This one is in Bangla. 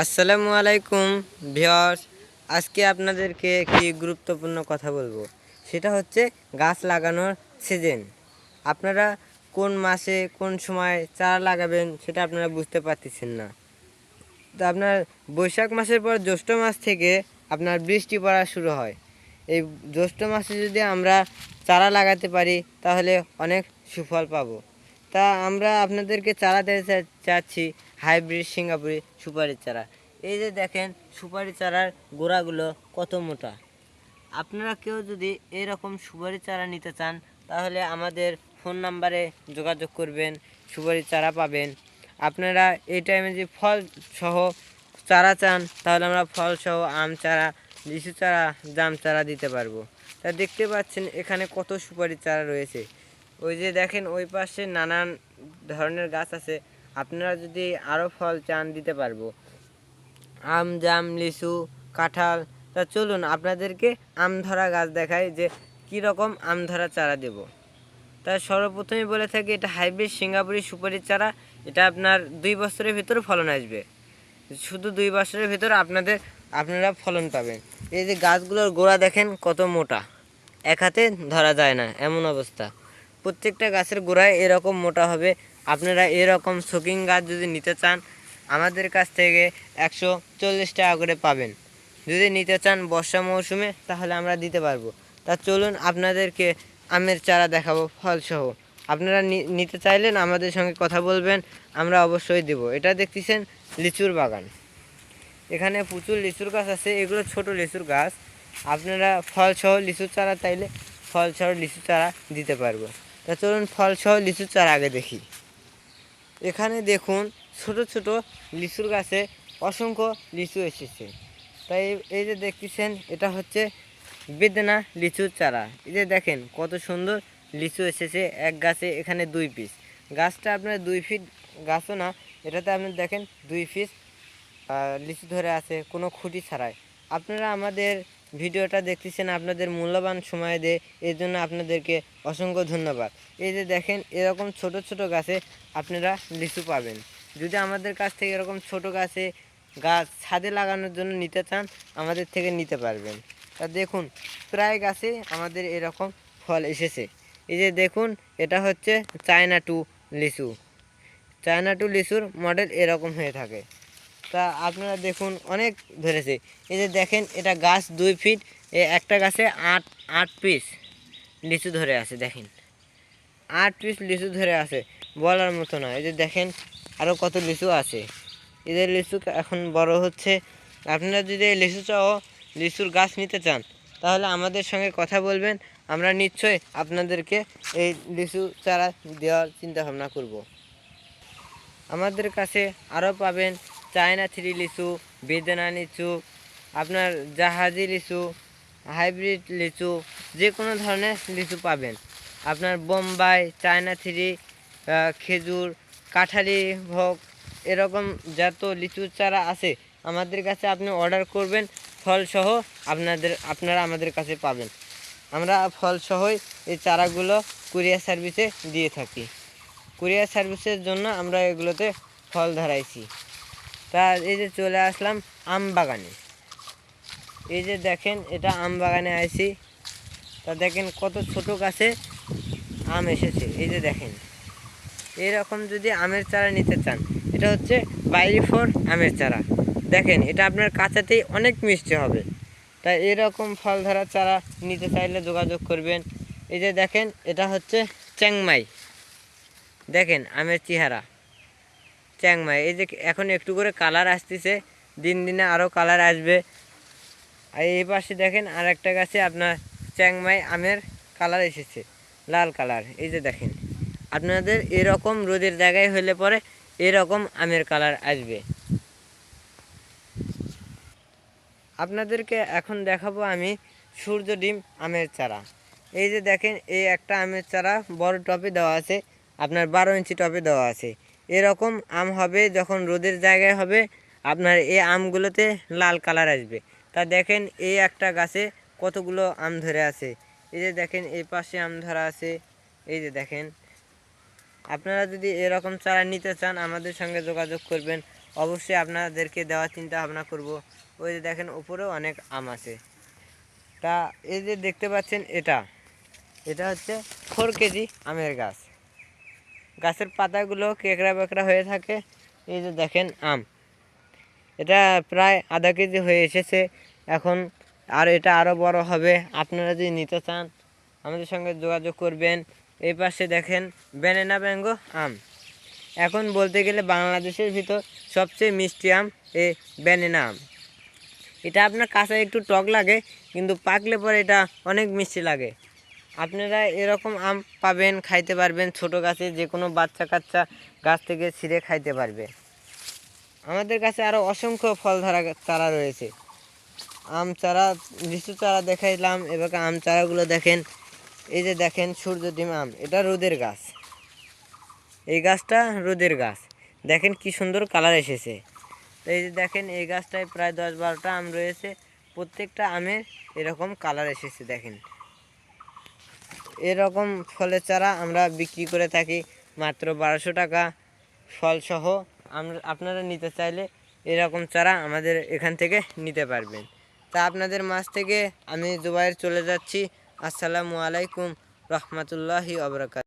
আসসালামু আলাইকুম ভিওর্স আজকে আপনাদেরকে একটি গুরুত্বপূর্ণ কথা বলব। সেটা হচ্ছে গাছ লাগানোর সিজন আপনারা কোন মাসে কোন সময় চারা লাগাবেন সেটা আপনারা বুঝতে পারতেছেন না। তো আপনার বৈশাখ মাসের পর জ্যৈষ্ঠ মাস থেকে আপনার বৃষ্টি পড়া শুরু হয়। এই জ্যৈষ্ঠ মাসে যদি আমরা চারা লাগাতে পারি, তাহলে অনেক সুফল পাবো। তা আমরা আপনাদেরকে চারা দিতে চাচ্ছি হাইব্রিড সিঙ্গাপুরি সুপারি চারা। এই যে দেখেন, সুপারি চারার গোড়াগুলো কত মোটা। আপনারা কেউ যদি এরকম সুপারি চারা নিতে চান, তাহলে আমাদের ফোন নাম্বারে যোগাযোগ করবেন, সুপারি চারা পাবেন। আপনারা এই টাইমে যে ফল সহ চারা চান, তাহলে আমরা ফল সহ আম চারা, লিচু চারা, জাম চারা দিতে পারব। তা দেখতে পাচ্ছেন এখানে কত সুপারি চারা রয়েছে। ওই যে দেখেন ওই পাশে নানান ধরনের গাছ আছে। আপনারা যদি আরও ফল চান দিতে পারব। আম, জাম, লিচু, কাঁঠাল, তা চলুন আপনাদেরকে আম ধরা গাছ দেখাই যে কী রকম আম ধরা চারা দেব। তা সর্বপ্রথমে বলে থাকি, এটা হাইব্রিড সিঙ্গাপুরি সুপারির চারা। এটা আপনার দুই বছরের ভিতরে ফলন আসবে। শুধু দুই বছরের ভিতরে আপনাদের, আপনারা ফলন পাবেন। এই যে গাছগুলোর গোড়া দেখেন কত মোটা। এক হাতে ধরা যায় না, এমন অবস্থা। প্রত্যেকটা গাছের গোড়ায় এরকম মোটা হবে। আপনারা এরকম শোকিং গাছ যদি নিতে চান, আমাদের কাছ থেকে একশো চল্লিশ টাকা করে পাবেন। যদি নিতে চান বর্ষা মৌসুমে, তাহলে আমরা দিতে পারব। তা চলুন আপনাদেরকে আমের চারা দেখাবো, ফলসহ। আপনারা নিতে চাইলেন আমাদের সঙ্গে কথা বলবেন, আমরা অবশ্যই দেব। এটা দেখতেছেন লিচুর বাগান। এখানে প্রচুর লিচুর গাছ আছে, এগুলো ছোট লিচুর গাছ। আপনারা ফলসহ লিচুর চারা চাইলে ফলসহ লিচু চারা দিতে পারব। তা চলুন ফলসহ লিচুর চারা আগে দেখি। এখানে দেখুন ছোট ছোট লিচুর গাছে অসংখ্য লিচু এসেছে। তাই এই যে দেখতেছেন, এটা হচ্ছে বেদনা লিচুর চারা। এই যে দেখেন কত সুন্দর লিচু এসেছে এক গাছে এখানে দুই পিস গাছটা আপনার দুই ফিট গাছও না, এটাতে আপনি দেখেন দুই পিস লিচু ধরে আছে কোনো খুঁটি ছাড়াই। আপনারা আমাদের ভিডিওটা দেখতেছেন আপনাদের মূল্যবান সময় দিয়ে, এর জন্য আপনাদেরকে অসংখ্য ধন্যবাদ। এই যে দেখেন, এরকম ছোট ছোট গাছে আপনারা লিচু পাবেন। যদি আমাদের কাছ থেকে এরকম ছোট গাছে গাছ ছাদে লাগানোর জন্য নিতে চান, আমাদের থেকে নিতে পারবেন। তা দেখুন, প্রায় গাছে আমাদের এরকম ফল এসেছে। এই যে দেখুন, এটা হচ্ছে চায়না টু লিচু। চায়না টু লিচুর মডেল এরকম হয়ে থাকে। তা আপনারা দেখুন, অনেক ধরেছে। এই যে দেখেন, এটা গাছ দুই ফিট একটা গাছে আট আট পিস লিচু ধরে আছে, দেখেন। আট পিস লিচু ধরে আছে, বলার মতো না। এই যে দেখেন আরও কত লিচু আছে। এদের লিচু এখন বড় হচ্ছে। আপনারা যদি লিচু সহ লিচুর গাছ নিতে চান, তাহলে আমাদের সঙ্গে কথা বলবেন। আমরা নিশ্চয়ই আপনাদেরকে এই লিচু চারা দেওয়ার চিন্তা ভাবনা করব। আমাদের কাছে আরও পাবেন চায়না থ্রি লিচু, বেদনা লিচু, আপনার জাহাজি লিচু, হাইব্রিড লিচু যে কোনো ধরনের লিচু পাবেন। আপনার বোম্বাই, চায়না থ্রি খেজুর, কাঠালি ভোগ, এরকম যত লিচুর চারা আছে, আমাদের কাছে আপনি অর্ডার করবেন, ফলসহ আপনাদের, আপনারা আমাদের কাছে পাবেন। আমরা ফলসহই এই চারাগুলো কুরিয়ার সার্ভিসে দিয়ে থাকি। কুরিয়ার সার্ভিসের জন্য আমরা এগুলোতে ফল ধরাইছি। তা এই যে চলে আসলাম আম বাগানে। এই যে দেখেন, এটা আম বাগানে আইছি। তা দেখেন কত ছোট গাছে আম এসেছে। এই যে দেখেন, এরকম যদি আমের চারা নিতে চান, এটা হচ্ছে বাইরি ফোর আমের চারা। দেখেন, এটা আপনার কাঁচাতেই অনেক মিষ্টি হবে। তাই এরকম ফল ধরার চারা নিতে চাইলে যোগাযোগ করবেন। এই যে দেখেন, এটা হচ্ছে চ্যাংমাই। দেখেন, আমের চেহারা। চ্যাংমাই এই যে এখন একটু করে কালার আসতেছে, দিন দিনে আরও কালার আসবে। আর এই পাশে দেখেন আর একটা গাছে আপনার চ্যাংমাই আমের কালার এসেছে, লাল কালার, এই যে দেখেন। আপনাদের এরকম রোদের জায়গায় হলে পরে এরকম আমের কালার আসবে। আপনাদেরকে এখন দেখাবো আমি সূর্য ডিম আমের চারা। এই যে দেখেন, এই একটা আমের চারা বড় টপে দেওয়া আছে, আপনার বারো ইঞ্চি টপে দেওয়া আছে। এরকম আম হবে, যখন রোদের জায়গায় হবে, আপনার এই আমগুলোতে লাল কালার আসবে। তা দেখেন এই একটা গাছে কতগুলো আম ধরে আছে। এই যে দেখেন, এই পাশে আম ধরা আছে। এই যে দেখেন। আপনারা যদি এরকম চারা নিতে চান, আমাদের সঙ্গে যোগাযোগ করবেন। অবশ্যই আপনাদেরকে দেওয়ার চিন্তা ভাবনা করব। ওই যে দেখেন, উপরেও অনেক আম আছে। তা এই যে দেখতে পাচ্ছেন, এটা। এটা হচ্ছে ফোর কেজি আমের গাছ। গাছের পাতাগুলো কেকড়া বেকড়া হয়ে থাকে। এই যে দেখেন আম। এটা প্রায় আধা কেজি হয়ে এসেছে। এখন আর এটা আরও বড় হবে। আপনারা যদি নিতে চান, আমাদের সঙ্গে যোগাযোগ করবেন। এই পাশে দেখেন ব্যানানা ব্যাঙ্গো আম। এখন বলতে গেলে বাংলাদেশের ভিতর সবচেয়ে মিষ্টি আম এই ব্যানেনা আম। এটা আপনার কাঁচা একটু টক লাগে, কিন্তু পাকলে পরে এটা অনেক মিষ্টি লাগে। আপনারা এরকম আম পাবেন, খাইতে পারবেন, ছোট গাছে যে কোনো বাচ্চা কাচ্চা গাছ থেকে ছিঁড়ে খাইতে পারবে। আমাদের কাছে আরও অসংখ্য ফল ধরা চারা রয়েছে। আম চারা, লিচু চারা দেখাইলাম, এবার আম চারাগুলো দেখেন। এই যে দেখেন, সূর্য ডিম আম, এটা রোদের গাছ। এই গাছটা রোদের গাছ। দেখেন কি সুন্দর কালার এসেছে। তো এই যে দেখেন, এই গাছটায় প্রায় দশ বারোটা আম রয়েছে। প্রত্যেকটা আমের এরকম কালার এসেছে, দেখেন। এরকম ফলের চারা আমরা বিক্রি করে থাকি মাত্র বারোশো টাকা ফলসহ। আমরা, আপনারা নিতে চাইলে এরকম চারা আমাদের এখান থেকে নিতে পারবেন। তা আপনাদের মাছ থেকে আমি দুবাইয়ের চলে যাচ্ছি। আসসালামু আলাইকুম রহমতুল্লাহি আবরাকাত